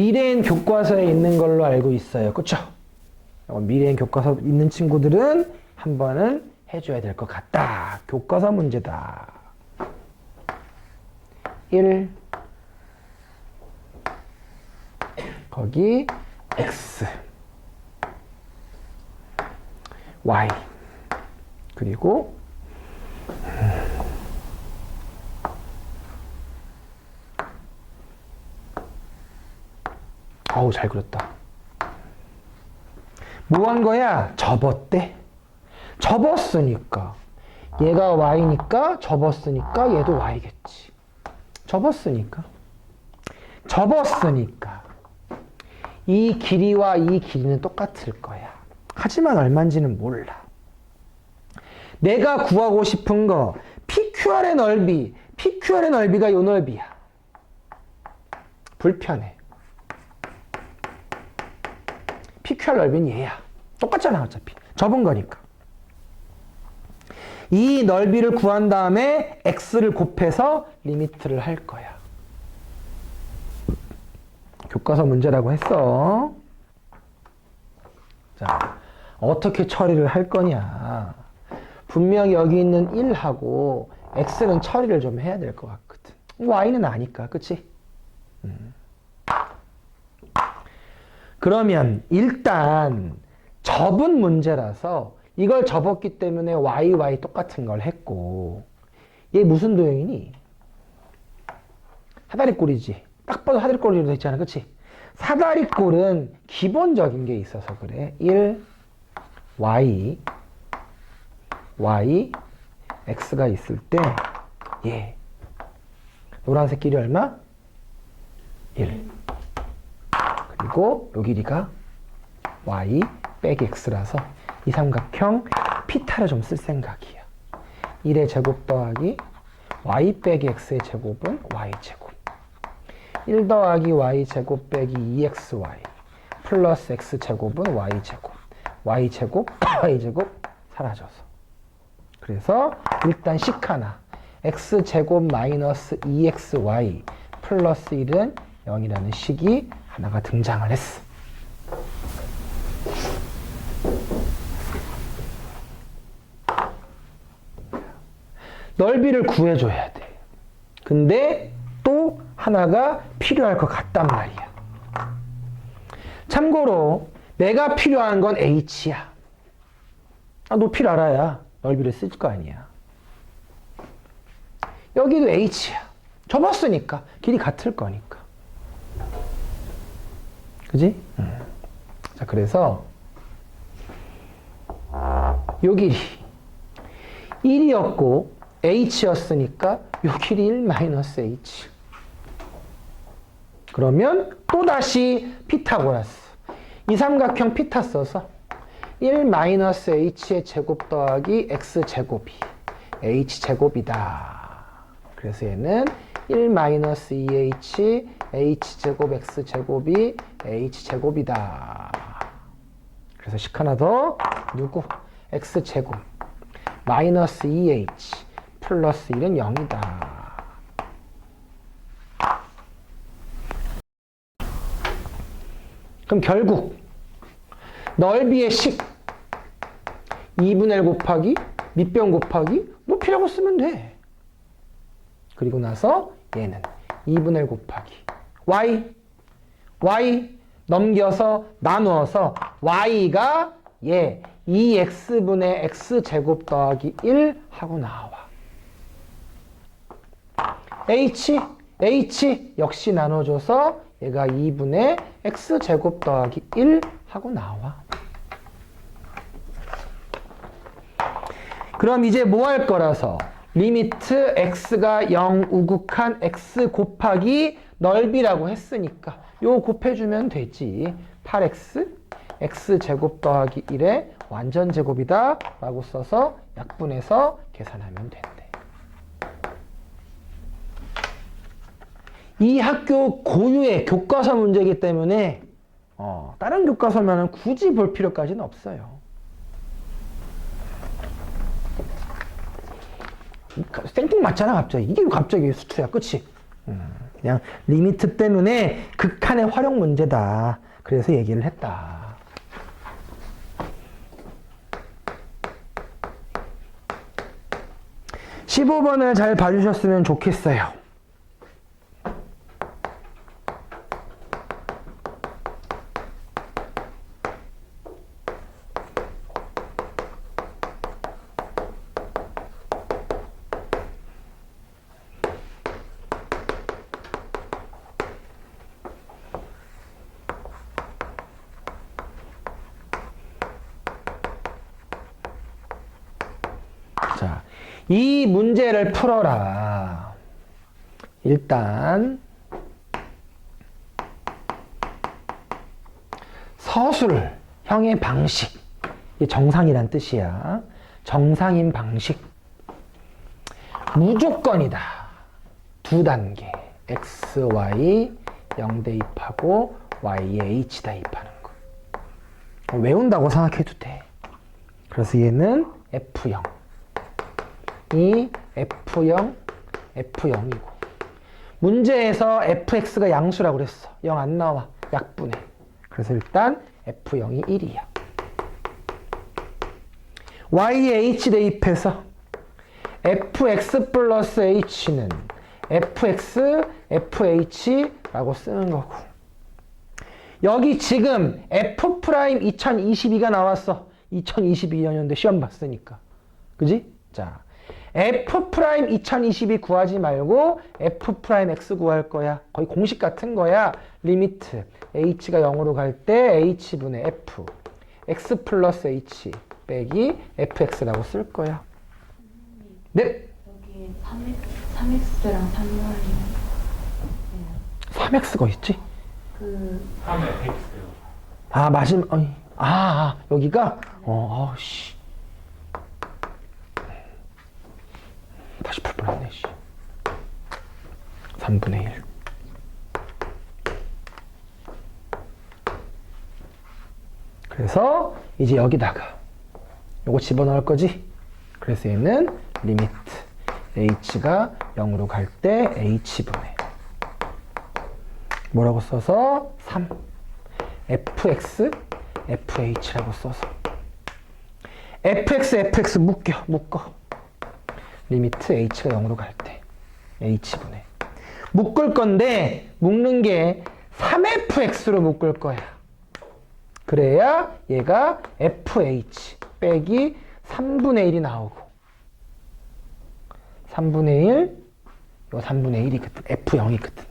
미래엔 교과서에 있는 걸로 알고 있어요. 그쵸? 미래엔 교과서 있는 친구들은 한 번은 해줘야 될 것 같다. 교과서 문제다. 1 거기 x y 그리고 어우 잘 그렸다. 뭐 한 거야? 접었대? 접었으니까. 얘가 y니까 접었으니까 얘도 y겠지. 접었으니까. 접었으니까. 이 길이와 이 길이는 똑같을 거야. 하지만 얼마인지는 몰라. 내가 구하고 싶은 거 PQR의 넓이 PQR의 넓이가 요 넓이야. 불편해 PQR 넓이는 얘야 똑같잖아 어차피 접은 거니까 이 넓이를 구한 다음에 x를 곱해서 리미트를 할 거야 교과서 문제라고 했어 자 어떻게 처리를 할 거냐 분명 여기 있는 1하고 x는 처리를 좀 해야 될 것 같거든. y는 아니까, 그치? 음. 그러면 일단 접은 문제라서 이걸 접었기 때문에 y, y 똑같은 걸 했고 얘 무슨 도형이니? 사다리꼴이지. 딱 봐도 사다리꼴로 돼 있잖아, 그치? 사다리꼴은 기본적인 게 있어서 그래. 1, y, y, x가 있을 때, 예. 노란색 길이 얼마? 1. 그리고 요 길이가 y 빼기 x라서 이 삼각형 피타를 좀 쓸 생각이야. 1의 제곱 더하기 y 빼기 x의 제곱은 y 제곱. 1 더하기 y 제곱 빼기 2xy 플러스 x 제곱은 y 제곱. y 제곱, y 제곱 사라져서. 그래서 일단 식 하나 x제곱 마이너스 2xy 플러스 1은 0이라는 식이 하나가 등장을 했어. 넓이를 구해줘야 돼. 근데 또 하나가 필요할 것 같단 말이야. 참고로 내가 필요한 건 h야. 아, 높이를 알아야 넓이를 쓸 거 아니야. 여기도 h야. 접었으니까 길이 같을 거니까. 그지? 음. 자, 그래서 요 길이 1이었고 h였으니까 요 길이 1 마이너스 h. 그러면 또다시 피타고라스. 이 삼각형 피타 써서 1 마이너스 h의 제곱 더하기 x 제곱이 h 제곱이다. 그래서 얘는 1 마이너스 2h h 제곱 x 제곱이 h 제곱이다. 그래서 식 하나 더 누구? x 제곱 마이너스 2h 플러스 1은 0이다. 그럼 결국 넓이의 식 2분의 1 곱하기 밑변 곱하기 높이라고 쓰면 돼. 그리고 나서 얘는 2분의 1 곱하기 y y 넘겨서 나누어서 y가 얘 2x분의 x제곱 더하기 1 하고 나와. h h 역시 나눠줘서 얘가 2분의 x제곱 더하기 1 하고 나와. 그럼 이제 뭐 할 거라서 리미트 x가 0 우극한 x 곱하기 넓이라고 했으니까 요 곱해주면 되지. 8x x제곱 더하기 1의 완전 제곱이다 라고 써서 약분해서 계산하면 된대. 이 학교 고유의 교과서 문제이기 때문에 어, 다른 교과서면 굳이 볼 필요까지는 없어요. 생뚱 맞잖아 갑자기. 이게 갑자기 수투야? 음. 그냥 리미트 때문에 극한의 활용 문제다. 그래서 얘기를 했다. 십오 번을잘 봐주셨으면 좋겠어요. 자, 이 문제를 풀어라. 일단 서술 형의 방식 이 정상이란 뜻이야. 정상인 방식 무조건이다. 두 단계 x, y 0 대입하고 y에 h 대입하는 거 외운다고 생각해도 돼. 그래서 얘는 f0 이 F0, F0이고 문제에서 fx가 양수라고 그랬어. 0 안 나와. 약분해. 그래서 일단 F0이 1이야. y에 h 대입해서 fx 플러스 h는 fx, fh라고 쓰는 거고 여기 지금 f 프라임 2022가 나왔어. 2022년인데 시험 봤으니까. 그지? 자, f 프라임 2022 구하지 말고 f 프라임 x 구할 거야. 거의 공식 같은 거야. 리미트 h가 0으로 갈 때 h분의 f x 플러스 h 빼기 fx라고 쓸 거야. 네, 여기 3x, 3x랑 3y는 3x가 있지? 그 3의 X요. 아, 마지막. 아, 아, 여기가? 어, 아, 씨. 다시 풀 뻔했네, 씨. 3분의 1. 그래서 이제 여기다가 요거 집어넣을 거지? 그래서 얘는 리미트 h가 0으로 갈 때 h분의 뭐라고 써서 3 fx, fh라고 써서 fx, fx 묶여, 묶어. 리미트 h가 0으로 갈 때 h분의 묶을 건데 묶는 게 3fx로 묶을 거야. 그래야 얘가 fh 빼기 3분의 1이 나오고 3분의 1, 이거 3분의 1이거든. f0이거든.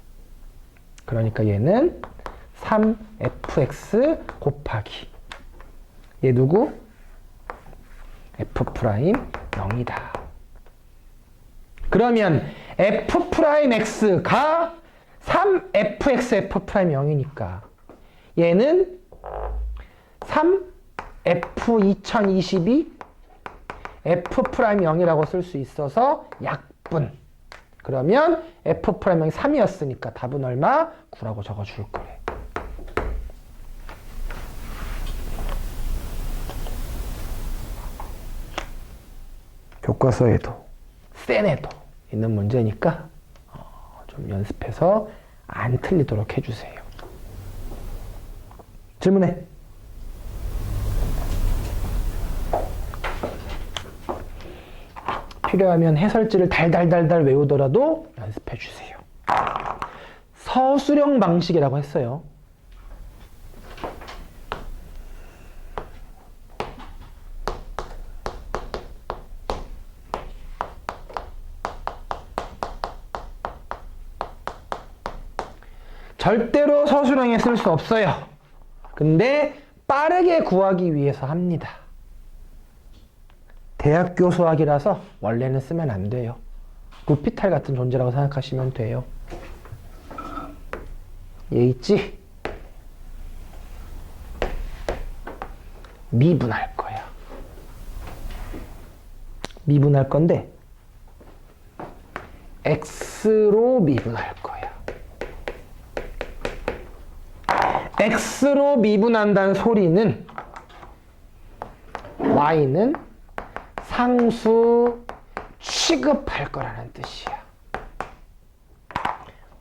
그러니까 얘는 3fx 곱하기 얘 누구? f 프라임 0이다. 그러면 f 프라임 x가 3fx f 프라임 0이니까 얘는 3f 2022 f 프라임 0이라고 쓸 수 있어서 약분. 그러면 f 프라임 0이 3이었으니까 답은 얼마? 9라고 적어 줄 거래. 교과서에도 센에도 있는 문제니까 어, 좀 연습해서 안 틀리도록 해주세요. 질문해. 필요하면 해설지를 달달달달 외우더라도 연습해 주세요. 서술형 방식이라고 했어요. 서술형에 쓸 수 없어요. 근데 빠르게 구하기 위해서 합니다. 대학교 수학이라서 원래는 쓰면 안 돼요. 루피탈 같은 존재라고 생각하시면 돼요. 얘 있지? 미분할 거야. 미분할 건데 x로 미분할 거야. X로 미분한다는 소리는 y는 상수 취급할 거라는 뜻이야.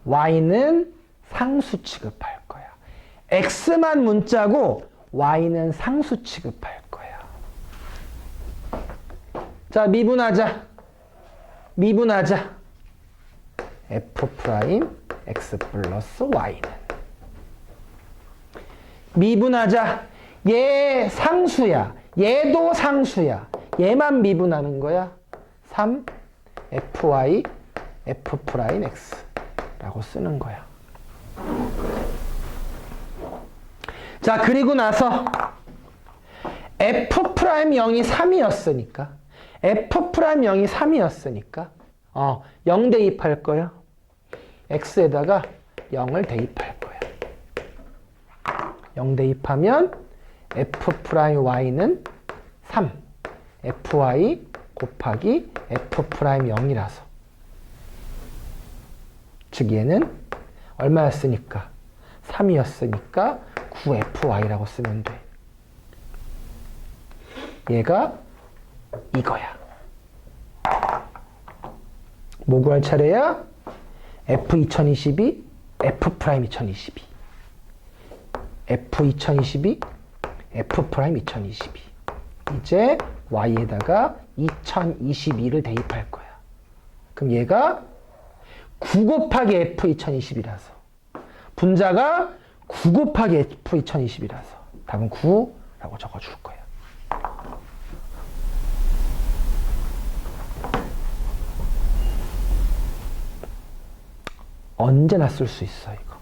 y는 상수 취급할 거야. x만 문자고 y는 상수 취급할 거야. 자, 미분하자. 미분하자. f 프라임 x 플러스 y는 미분하자. 얘 상수야. 얘도 상수야. 얘만 미분하는 거야. 3 fy f 프라임 x라고 쓰는 거야. 자, 그리고 나서 f 프라임 0이 3이었으니까 f 프라임 0이 3이었으니까 어, 0 대입할 거야. x에다가 0을 대입할 거야. 0 대입하면 f 프라임 y는 3 fy 곱하기 f 프라임 0이라서 즉 얘는 얼마였으니까 3이었으니까 9fy라고 쓰면 돼. 얘가 이거야. 뭐 구할 차례야? F 2022, F 프라임 2022. F 2022, F 프라임 2022. 이제 Y에다가 2022를 대입할 거야. 그럼 얘가 9 곱하기 F 2020이라서 분자가 9 곱하기 F 2020이라서 답은 9라고 적어줄 거야. 언제나 쓸 수 있어 이거.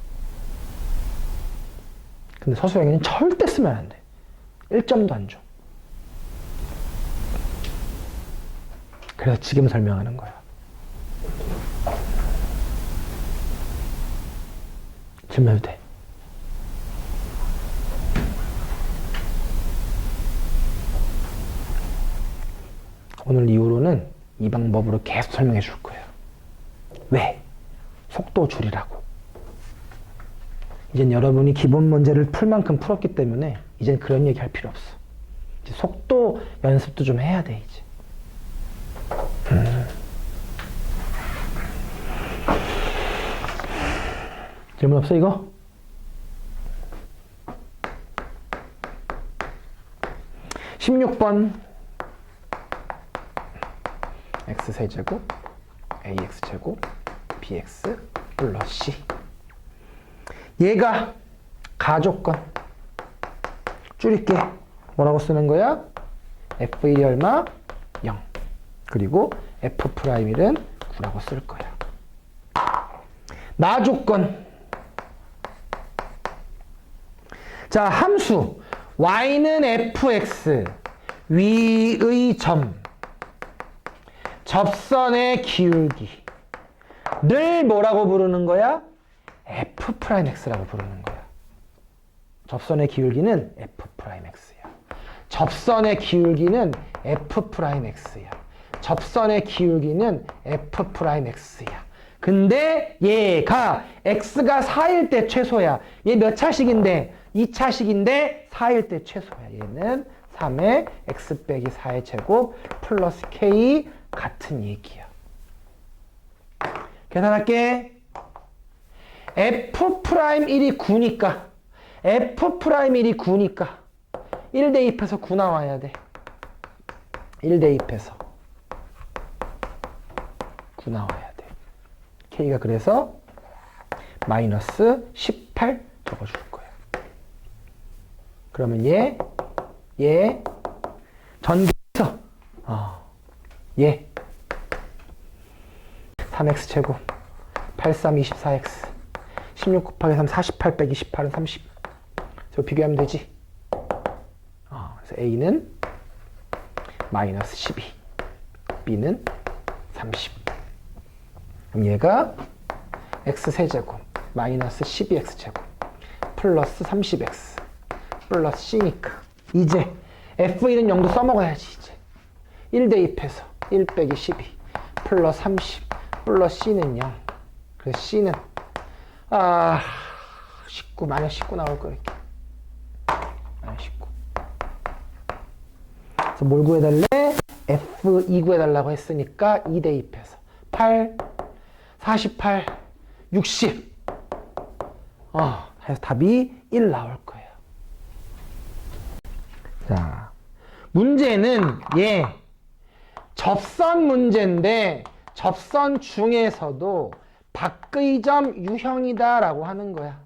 근데 서술형에는 절대 쓰면 안 돼. 1점도 안 줘. 그래서 지금 설명하는 거야. 질문해도 돼. 오늘 이후로는 이 방법으로 계속 설명해 줄 거예요. 왜? 속도 줄이라고. 이젠 여러분이 기본 문제를 풀 만큼 풀었기 때문에 이젠 그런 얘기 할 필요 없어. 이제 속도 연습도 좀 해야 돼, 이제. 음. 질문 없어, 이거? 십육 번 x세제곱 ax제곱 bx 플러스 c 얘가 가조건 줄일게. 뭐라고 쓰는 거야? f1이 얼마? 0 그리고 f 프라임 1은 9라고 쓸 거야. 나 조건. 자 함수. y는 fx. 위의 점. 접선의 기울기. 늘 뭐라고 부르는 거야? F 프라임 x라고 부르는 거야. 접선의 기울기는 f 프라임 x야. 접선의 기울기는 f 프라임 x야. 접선의 기울기는 f 프라임 x야. 근데 얘가 x가 4일 때 최소야. 얘 몇 차식인데? 2차식인데 4일 때 최소야. 얘는 3의 x 빼기 4의 제곱 플러스 k 같은 얘기야. 계산할게. F 프라임 1이 9니까 f 프라임 1이 9니까 1 대입해서 9 나와야 돼. 1 대입해서 9 나와야 돼. k가 그래서 마이너스 18 적어줄 거야. 그러면 얘, 얘, 전개해서, 어, 얘, 3x 제곱 83 24x 16 곱하기 3 48 빼기 18은 30 저 비교하면 되지? 어, 그래서 a는 마이너스 12 b는 30 그럼 얘가 x 세제곱 마이너스 12x 제곱 플러스 30x 플러스 c니까. 이제 f1은 0도 써먹어야지 이제. 1 대입해서 1 빼기 12 플러스 30 플러스 C는 0. 그래서 C는 아 19, 마이너스 19 나올 거 이렇게. 마이너스 19. 그래서 뭘 구해달래? F2 구해달라고 했으니까 2 대입해서 8, 48, 60. 어, 해서 답이 1 나올 거예요. 자, 문제는 예, 접선 문제인데 접선 중에서도 밖의 점 유형이다라고 하는 거야.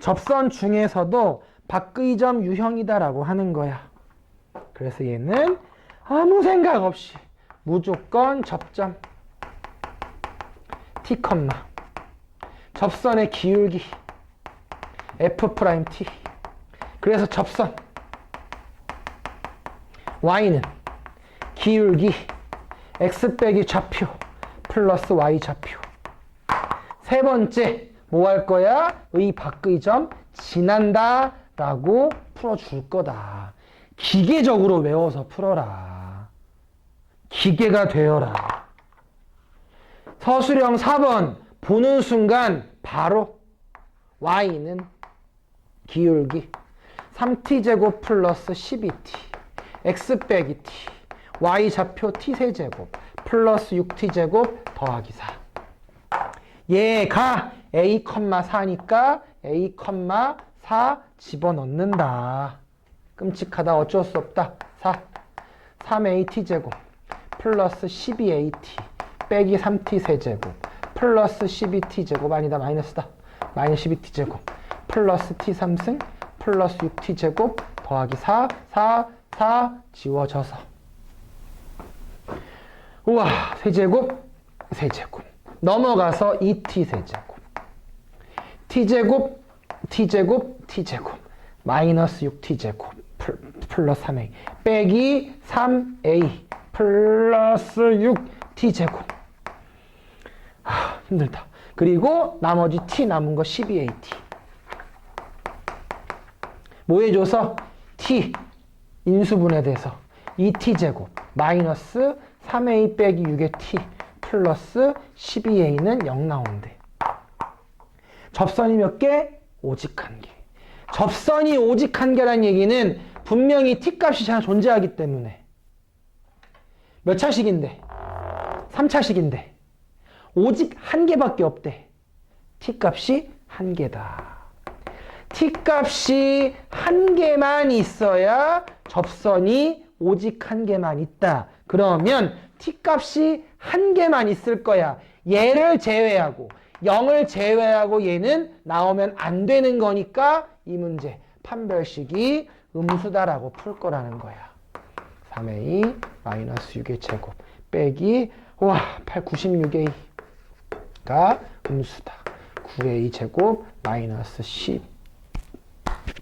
접선 중에서도 밖의 점 유형이다라고 하는 거야. 그래서 얘는 아무 생각 없이 무조건 접점 t, 접선의 기울기 f 프라임 t. 그래서 접선 y는 기울기 x 빼기 좌표 플러스 y 좌표. 세 번째 뭐 할 거야? 의 밖의 점 지난다 라고 풀어줄 거다. 기계적으로 외워서 풀어라. 기계가 되어라. 서술형 4번 보는 순간 바로 y는 기울기 3t제곱 플러스 12t x 빼기 t y 좌표 t 세제곱 플러스 6t제곱 더하기 4 얘가 a, 4니까 a, 4 집어넣는다. 끔찍하다. 어쩔 수 없다. 4 3at제곱 플러스 12at 빼기 3t 세제곱 플러스 12t제곱 아니다. 마이너스다. 마이너스 12t제곱 플러스 t3승 플러스 6t제곱 더하기 4 4 4 지워져서 우와 세제곱 세제곱. 넘어가서 2t 세제곱. t제곱 t제곱 t제곱. 마이너스 6t제곱 플러스 3a 빼기 3a 플러스 6t제곱. 아, 힘들다. 그리고 나머지 t 남은 거 12at 뭐 해줘서 t 인수분해 돼서 2t제곱 마이너스 3a 빼기 6의 t 플러스 12a는 0 나온대. 접선이 몇 개? 오직 한 개. 접선이 오직 한 개란 얘기는 분명히 t 값이 잘 존재하기 때문에 몇 차식인데? 3차식인데 오직 한 개밖에 없대. t 값이 한 개다. t 값이 한 개만 있어야 접선이 오직 한 개만 있다. 그러면 t 값이 한 개만 있을 거야. 얘를 제외하고 0을 제외하고 얘는 나오면 안 되는 거니까 이 문제 판별식이 음수다라고 풀 거라는 거야. 3a 마이너스 6의 제곱 빼기 와 8, 96a가 음수다. 9a 제곱 마이너스 10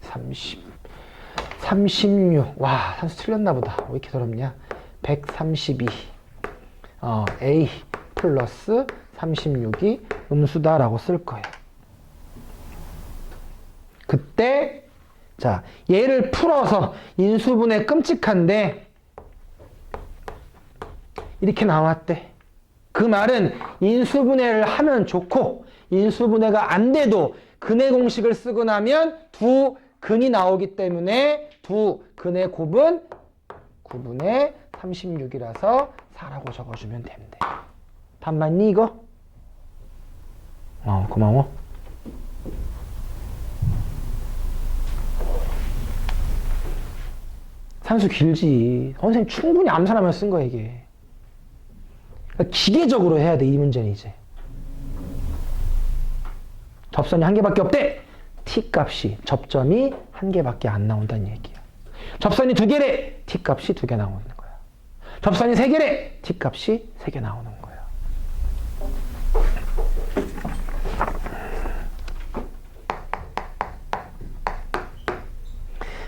30 36 와 산수 틀렸나 보다 왜 이렇게 더럽냐 132 어, a 플러스 36이 음수다라고 쓸 거예요. 그때 자 얘를 풀어서 인수분해 끔찍한데 이렇게 나왔대. 그 말은 인수분해를 하면 좋고 인수분해가 안 돼도 근의 공식을 쓰고 나면 두 근이 나오기 때문에 두 근의 곱은 9분의 36이라서 4라고 적어주면 된대. 답 맞니 이거? 어 고마워. 산수 길지. 선생님 충분히 암산하면 쓴 거야 이게. 그러니까 기계적으로 해야 돼 이 문제는 이제. 접선이 한 개밖에 없대. t 값이 접점이 한 개밖에 안 나온다는 얘기야. 접선이 두 개래. t 값이 두개 거야. 접선이 세 개래. t 값이 세개 나오는 거야.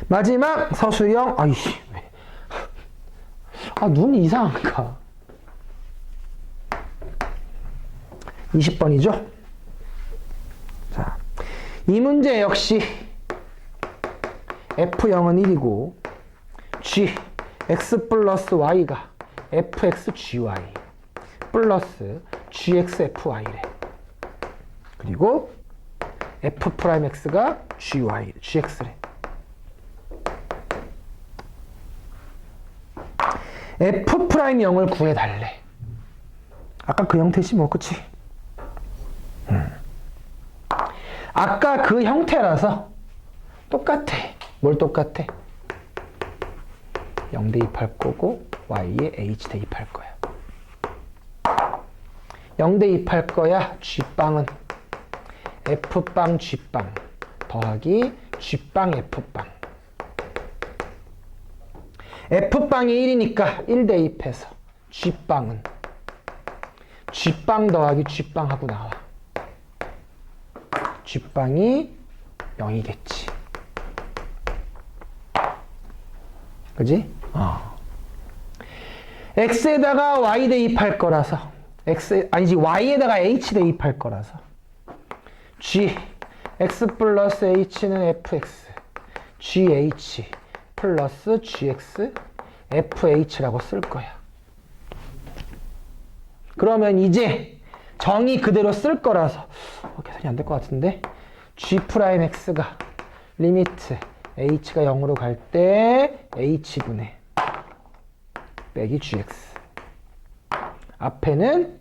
마지막 서술형 아이씨 왜? 아 눈이 이상한가? 20번이죠? 자, 이 문제 역시 F0은 1이고 G, X 플러스 Y가 FX GY 플러스 GX FY래. 그리고 F 프라임 X가 GY, GX래. F 프라임 0을 구해달래. 아까 그 형태지 뭐, 그치? 아까 그 형태라서 똑같아. 뭘 똑같아? 0 대입할 거고 y에 h 대입할 거야. 0 대입할 거야. g빵은 f빵 g빵 더하기 g빵 f빵 f빵이 1이니까 1 대입해서 g빵은 g빵 더하기 g빵 하고 나와. g빵이 0이겠지. 그지? 어. x에다가 y 대입할 거라서. X 아니지 y에다가 h 대입할 거라서. G. X 플러스 h는 fx. Gh 플러스 gx. Fh라고 쓸 거야. 그러면 이제 정의 그대로 쓸 거라서. 어, 계산이 안 될 것 같은데? G 프라임 x가 리미트 h가 0으로 갈 때 h분의 빼기 gx 앞에는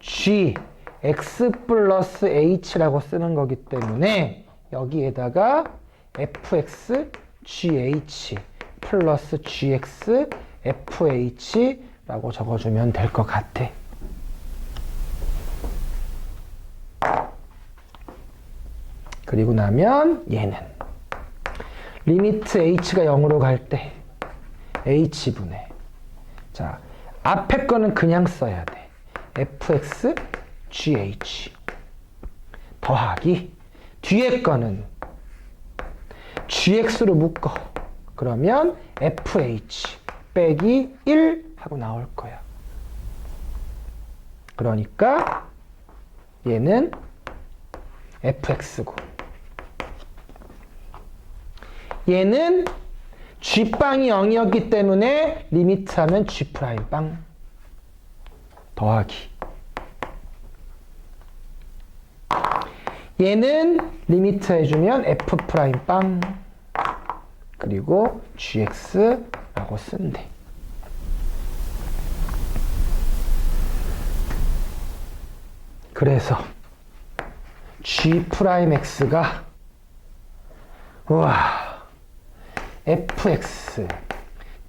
g x 플러스 h라고 쓰는 거기 때문에 여기에다가 fx gh 플러스 gx fh라고 적어주면 될 것 같아. 그리고 나면 얘는 리미트 h가 0으로 갈 때 h분의 자 앞에 거는 그냥 써야 돼. Fx gh 더하기. 뒤에 거는 gx로 묶어. 그러면 fh 빼기 1 하고 나올 거야. 그러니까 얘는 fx고. 얘는 g빵이 0이었기 때문에 리미트 하면 g'빵. 더하기. 얘는 리미트 해주면 f'빵. 그리고 gx라고 쓴대. 그래서 g'x가 우와 fx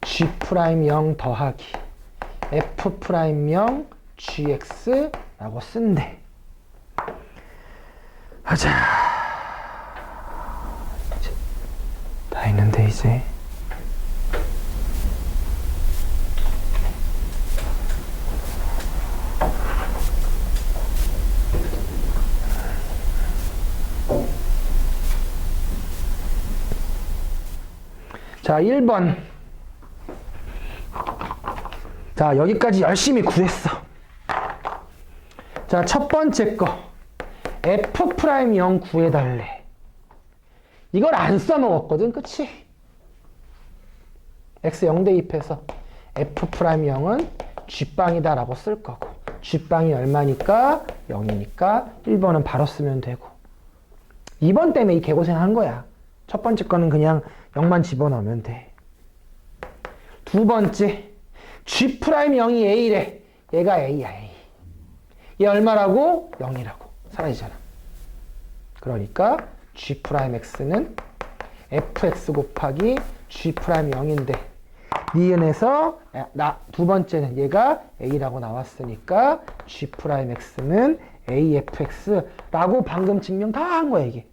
g'0 더하기 f'0 gx라고 쓴대. 하자. 이제 다 했는데 이제. 자, 1번. 자, 여기까지 열심히 구했어. 자, 첫 번째 거. F'0 구해달래. 이걸 안 써먹었거든, 그치? X 0 대입해서 F'0은 G빵이다 라고 쓸 거고, G빵이 얼마니까? 0이니까 1번은 바로 쓰면 되고. 2번 때문에 이 개고생 한 거야. 첫 번째 거는 그냥 0만 집어넣으면 돼. 두 번째, G 프라임 0이 A래. 얘가 A야, A. 얘 얼마라고? 0이라고. 사라지잖아. 그러니까 G 프라임 X는 fx 곱하기 G 프라임 0인데 니은에서 나 두 번째는 얘가 A라고 나왔으니까 G 프라임 X는 AFX라고 방금 증명 다 한 거야, 이게.